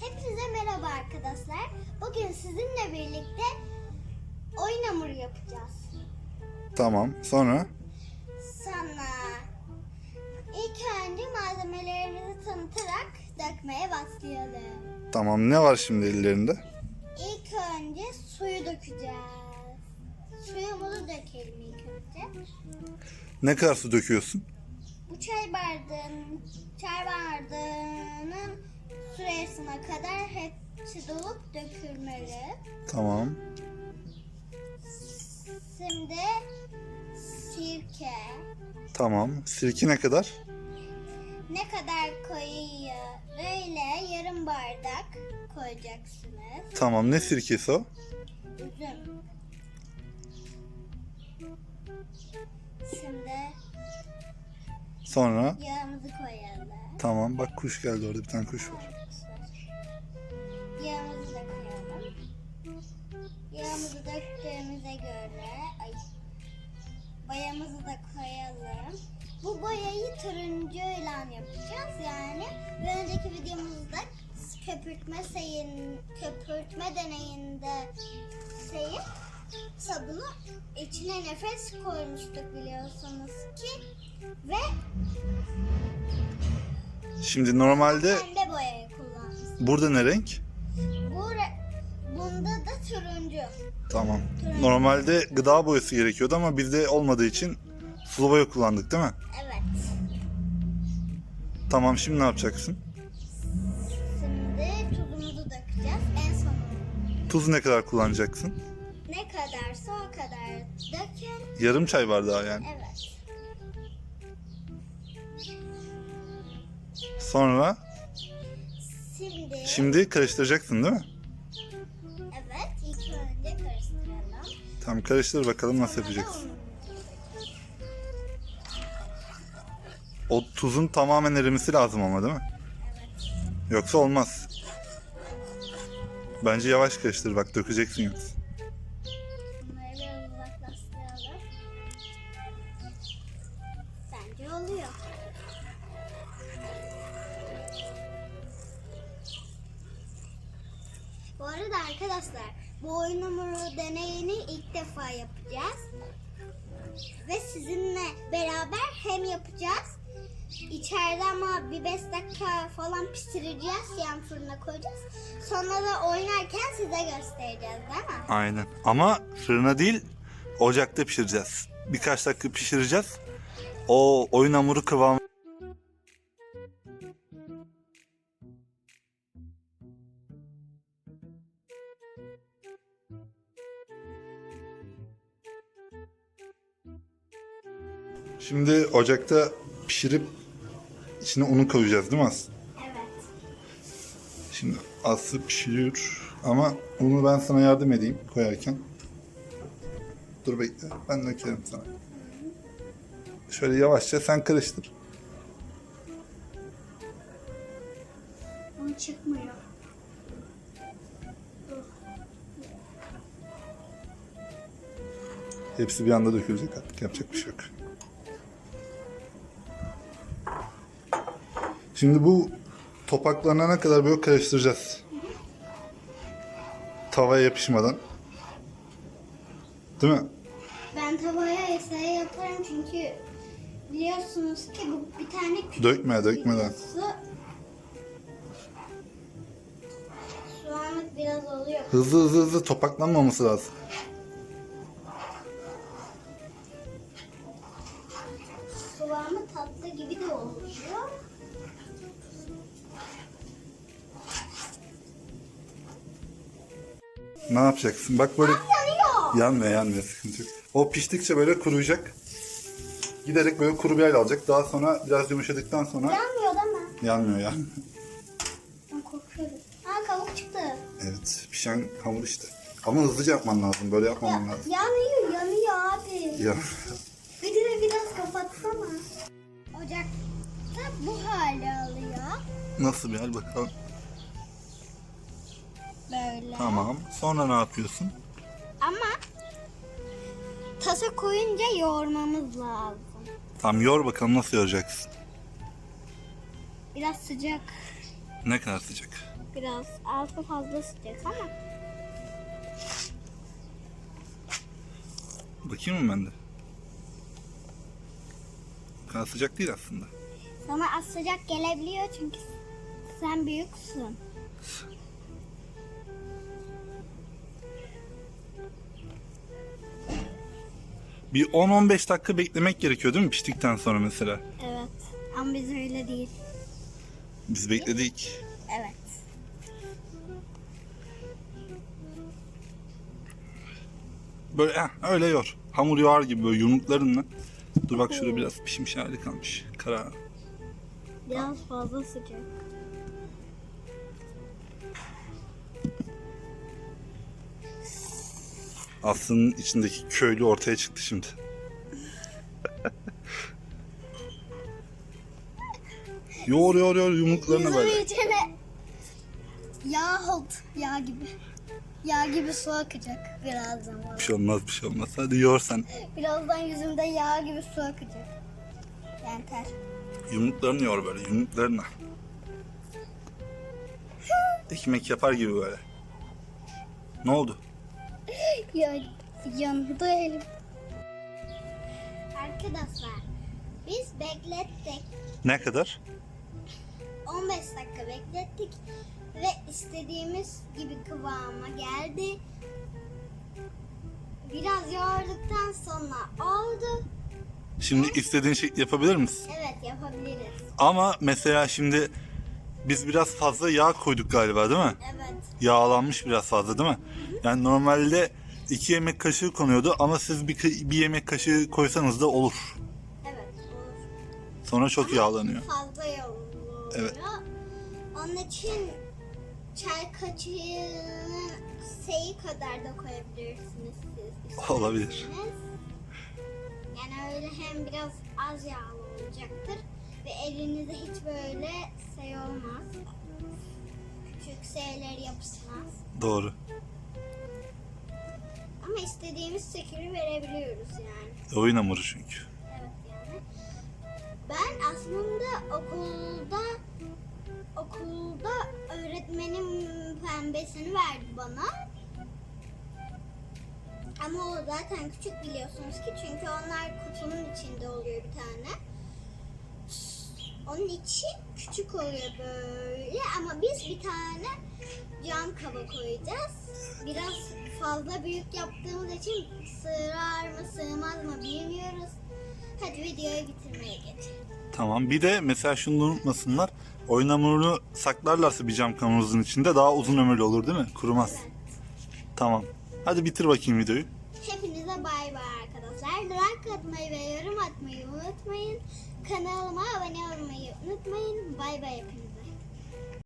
Hepinize merhaba arkadaşlar. Bugün sizinle birlikte oyun hamuru yapacağız. Tamam. Sonra? Sonra ilk önce malzemelerimizi tanıtarak dökmeye başlayalım. Tamam. Ne var şimdi ellerinde? İlk önce suyu dökeceğiz. Suyumuzu dökelim ilk önce. Ne kadar su döküyorsun? Bu çay bardağının, çay bardağının süresine kadar hepsi dolup dökülmeli. Tamam. Şimdi sirke. Tamam. Sirke ne kadar? Ne kadar koyuyor? Öyle yarım bardak koyacaksınız. Tamam. Ne sirkesi o? Üzüm. Şimdi Sonra? yağımızı koyalım. Tamam. Bak kuş geldi orada. Bir tane kuş var. Yağımızı döktüğümüze göre ay, boyamızı da koyalım. Bu boyayı turuncuyla yapacağız yani. Bir önceki videomuzda köpürtme sayın köpürtme deneyinde sayıp sabunu içine nefes koymuştuk biliyorsunuz ki ve Şimdi normalde pembe boyayı kullanmıştık. burada ne renk? Bu re- turuncu. Tamam. Normalde gıda boyası gerekiyordu ama bizde olmadığı için sulu boya kullandık değil mi? Evet. Tamam. Şimdi ne yapacaksın? Şimdi tuzumuzu dökeceğiz en son. Tuz ne kadar kullanacaksın? Ne kadarsa o kadar dökün. Yarım çay bardağı yani. Evet. Sonra Şimdi, şimdi karıştıracaksın değil mi? Tamam karıştır bakalım nasıl yapacaksın. O tuzun tamamen erimesi lazım ama değil mi? Yoksa olmaz. Bence yavaş karıştır bak dökeceksin yoksa. Bence oluyor. Bu arada arkadaşlar bu oyun hamuru deneyini ilk defa yapacağız. Ve sizinle beraber hem yapacağız. İçeride ama bir 5 dakika falan pişireceğiz. Yan fırına koyacağız. Sonra da oynarken size göstereceğiz değil mi? Aynen. Ama fırına değil ocakta pişireceğiz. Birkaç dakika pişireceğiz. O oyun hamuru kıvamı Şimdi ocakta pişirip içine unu koyacağız değil mi Aslı? Evet. Şimdi Aslı pişiriyor ama unu ben sana yardım edeyim koyarken. Dur bekle ben dökerim sana. Şöyle yavaşça sen karıştır. Un çıkmıyor. Hepsi bir anda dökülecek artık yapacak bir şey yok. Şimdi bu topaklanana kadar böyle karıştıracağız. Tavaya yapışmadan. Değil mi? Ben tavaya eseye yaparım çünkü biliyorsunuz ki bu bir tane küçük Dökme, dökmeden. Su. Şu anlık biraz oluyor. Hızlı hızlı hızlı topaklanmaması lazım. Kıvamı tatlı gibi de oluyor. Ne yapacaksın? Bak böyle yanmıyor yanmıyor sıkıntı yok. O piştikçe böyle kuruyacak. Giderek böyle kuru bir hal alacak. Daha sonra biraz yumuşadıktan sonra Yanmıyor değil mi? yanmıyor ya. Ben korkuyorum. Aa kavuk çıktı. Evet pişen hamur işte. Ama hızlıca yapman lazım. Böyle yapmaman Ya, lazım. yanıyor, yanıyor abi. Ya. Bir de biraz kapatsana. Ocakta bu hali alıyor. Nasıl bir hal bakalım. Böyle. Tamam. Sonra ne yapıyorsun? Ama tasa koyunca yoğurmamız lazım. Tam yor bakalım nasıl yoracaksın. Biraz sıcak. Ne kadar sıcak. biraz. Altı fazla sıcak ama. Bakayım mı ben de? O kadar sıcak değil aslında. Sana az sıcak gelebiliyor çünkü sen büyüksün. Bir 10-15 dakika beklemek gerekiyor değil mi piştikten sonra mesela? Evet. Ama biz öyle değil. Biz bekledik. Evet. Böyle heh, öyle yor. Hamur yoğar gibi böyle yumruklarınla. Dur bak şurada biraz pişmiş hali kalmış. Kara. Biraz fazla sıcak. Aslı'nın içindeki köylü ortaya çıktı şimdi. yoğur yoğur yoğur yumruklarını böyle. İçine yağ hold. Yağ gibi. Yağ gibi su akacak birazdan. bana. Bir şey olmaz bir şey olmaz. Hadi yoğur sen. Birazdan yüzümde yağ gibi su akacak. Yani ter. Yumruklarını yoğur böyle yumruklarını. Ekmek yapar gibi böyle. Ne oldu? Ya, yandı elim. Arkadaşlar biz beklettik. Ne kadar? 15 dakika beklettik ve istediğimiz gibi kıvama geldi. Biraz yoğurduktan sonra oldu. Şimdi istediğin şey yapabilir misin? Evet yapabiliriz. Ama mesela şimdi biz biraz fazla yağ koyduk galiba değil mi? Evet. Yağlanmış biraz fazla değil mi? Yani normalde iki yemek kaşığı konuyordu ama siz bir, bir yemek kaşığı koysanız da olur. Evet olur. Sonra çok yağlanıyor. Fazla yoğuruluyor. Evet. Onun için çay kaşığının seyi kadar da koyabilirsiniz siz. isterseniz. Olabilir. Yani öyle hem biraz az yağlı olacaktır ve elinize hiç böyle şey olmaz. Küçük şeyler yapışmaz. Doğru. Ama istediğimiz şekli verebiliyoruz yani. Oyun hamuru çünkü. Evet yani. Ben aslında okulda okulda öğretmenim pembesini verdi bana. Ama o zaten küçük biliyorsunuz ki çünkü onlar kutunun içinde oluyor bir tane. Onun içi küçük oluyor böyle ama biz bir tane cam kaba koyacağız. Biraz fazla büyük yaptığımız için sığar mı sığmaz mı bilmiyoruz. Hadi videoyu bitirmeye geçelim. Tamam. Bir de mesela şunu unutmasınlar. Oyun hamurunu saklarlarsa bir cam kavanozun içinde daha uzun ömürlü olur değil mi? Kurumaz. Evet. Tamam. Hadi bitir bakayım videoyu. Hepinize bay bay arkadaşlar. Like atmayı ve yorum atmayı unutmayın. Kanalıma abone olmayı unutmayın. Bay bay hepinize.